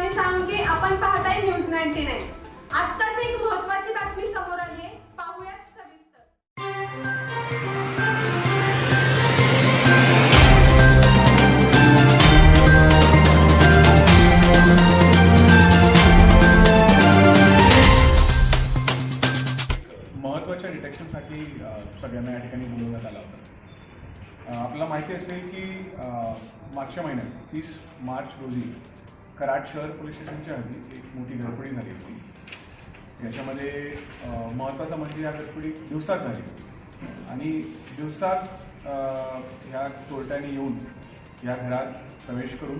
आणि सांगे आपण पाहताय न्यूज नाईन्टी नाईन. आत्ताच एक महत्वाची बातमी समोर आली आहे पाहूयात सविस्तर. महत्त्वाच्या डिटेक्शनसाठी सगळ्यांना या ठिकाणी बोलवण्यात आलं होतं. आपल्याला माहिती असेल की मागच्या महिन्यात तीस मार्च रोजी कराड शहर पोलीस स्टेशनच्या हद्दीत एक मोठी गडबडी झाली होती. याच्यामध्ये महत्त्वाचं म्हणजे या गडबडी दिवसात झाली आणि दिवसात ह्या चोरट्याने येऊन या घरात प्रवेश करून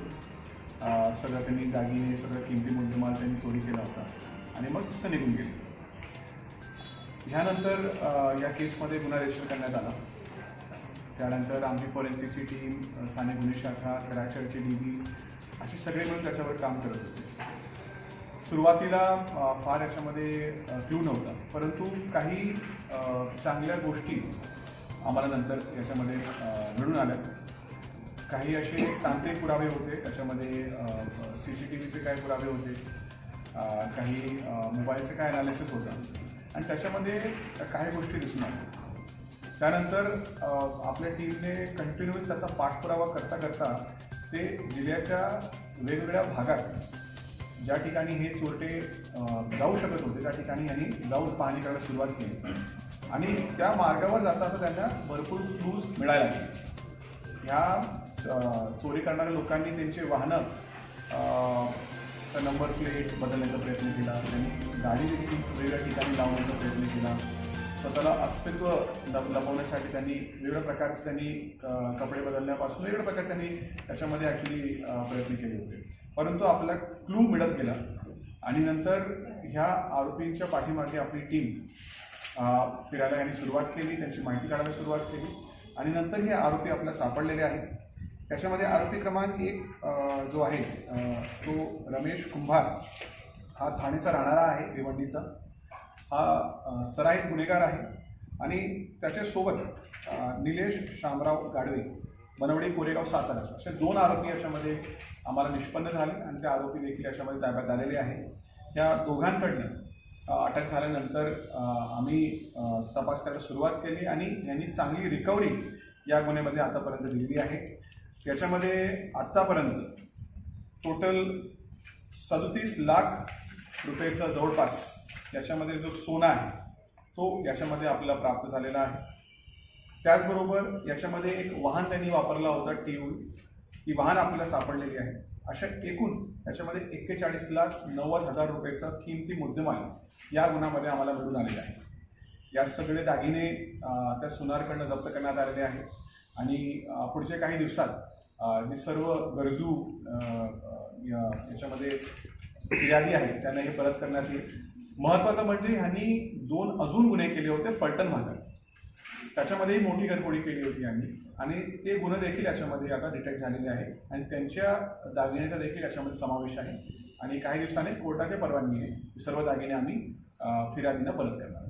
सगळं त्यांनी दागिने सगळं किमती मुद्देमाल त्यांनी चोरी केला होता आणि मग तिथं निघून गेले. ह्यानंतर या केसमध्ये गुन्हा रजिस्टर करण्यात आला. त्यानंतर आमची फॉरेन्सिकची टीम स्थानिक गुन्हे शाखा कराडशहरची डी बी असे सगळे मिळून त्याच्यावर काम करत होते. सुरुवातीला फार याच्यामध्ये क्लू नव्हता. परंतु काही चांगल्या गोष्टी आम्हाला नंतर याच्यामध्ये घडून मिळून आल्या. काही असे तांत्रिक पुरावे होते. त्याच्यामध्ये सी सी टी व्हीचे काय पुरावे होते. काही मोबाईलचं मोबाईलचे काय अनालिसिस होतं. आणि त्याच्यामध्ये काही गोष्टी दिसून आल्या. त्यानंतर आपल्या टीमने कंटिन्युअस त्याचा पाठपुरावा करता करता ते जिल्ह्याच्या वेगवेगळ्या भागात ज्या ठिकाणी हे चोरटे जाऊ शकत होते त्या ठिकाणी यांनी जाऊन पाहणी करायला सुरुवात केली. आणि त्या मार्गावर जाता जाता त्यांना भरपूर क्लूज मिळायला लागले. ह्या चोरी करणाऱ्या लोकांनी त्यांचे वाहनं नंबर प्लेट बदलण्याचा प्रयत्न केला त्यांनी गाडी देखील वेगवेगळ्या ठिकाणी लावण्याचा प्रयत्न केला. स्वतःला अस्तित्व लपवण्यासाठी त्यांनी वेगळ्या प्रकारचे त्यांनी कपडे बदलण्यापासून वेगवेगळ्या प्रकारे त्यांनी त्याच्यामध्ये ॲक्च्युली प्रयत्न केले होते. परंतु आपला क्लू मिळत गेला. आणि नंतर ह्या आरोपींच्या पाठीमागे आपली टीम फिरायला यांनी सुरुवात केली त्यांची माहिती काढायला सुरुवात केली. आणि नंतर हे आरोपी आपल्याला सापडलेले आहेत. त्याच्यामध्ये आरोपी क्रमांक एक जो आहे तो रमेश कुंभार हा ठाणेचा राहणारा आहे भिवंडीचा. हा सराईत गुन्हेगार आहे. आणि त्याच्यासोबत निलेश शामराव गाडवे बनवडी कोरेगाव सातारा असे दोन आरोपी याच्यामध्ये आम्हाला निष्पन्न झाले आणि ते आरोपी देखील याच्यामध्ये ताब्यात आलेले आहे. त्या दोघांकडनं अटक झाल्यानंतर आम्ही तपास करायला सुरुवात केली आणि यांनी चांगली रिकव्हरी या गुन्ह्यामध्ये आतापर्यंत दिलेली आहे. याच्यामध्ये आत्तापर्यंत टोटल सदतीस लाख रुपयेचा जवळपास याच्यामध्ये जो सोना आहे तो याच्यामध्ये आपल्याला प्राप्त झालेला आहे. त्याचबरोबर याच्यामध्ये एक वाहन त्यांनी वापरला होता टी ही वाहन आपल्याला सापडलेली आहे. अशा एकूण याच्यामध्ये एक्केचाळीस लाख नव्वद हजार रुपयेचा किमती मुद्देमाल या गुन्ह्यामध्ये आम्हाला मिळून आलेला आहे. या सगळे दागिने त्या सुनारकडनं जप्त करण्यात आलेले आहे आणि पुढच्या काही दिवसात जे सर्व गरजू याच्यामध्ये फिर्यादी आहेत त्यांना हे परत करण्यात येईल. महत्त्वाचं म्हणजे ह्यांनी दोन अजून गुन्हे केले होते फलटण भागात. त्याच्यामध्येही मोठी गडबडी केली होती यांनी. आणि ते गुन्हे देखील याच्यामध्ये आता डिटेक्ट झालेले आहे आणि त्यांच्या दागिन्याचा देखील याच्यामध्ये समावेश आहे. आणि काही दिवसांनी कोर्टाच्या परवानगीने आहे सर्व दागिने आम्ही अं, फिर्यादींना परत करणार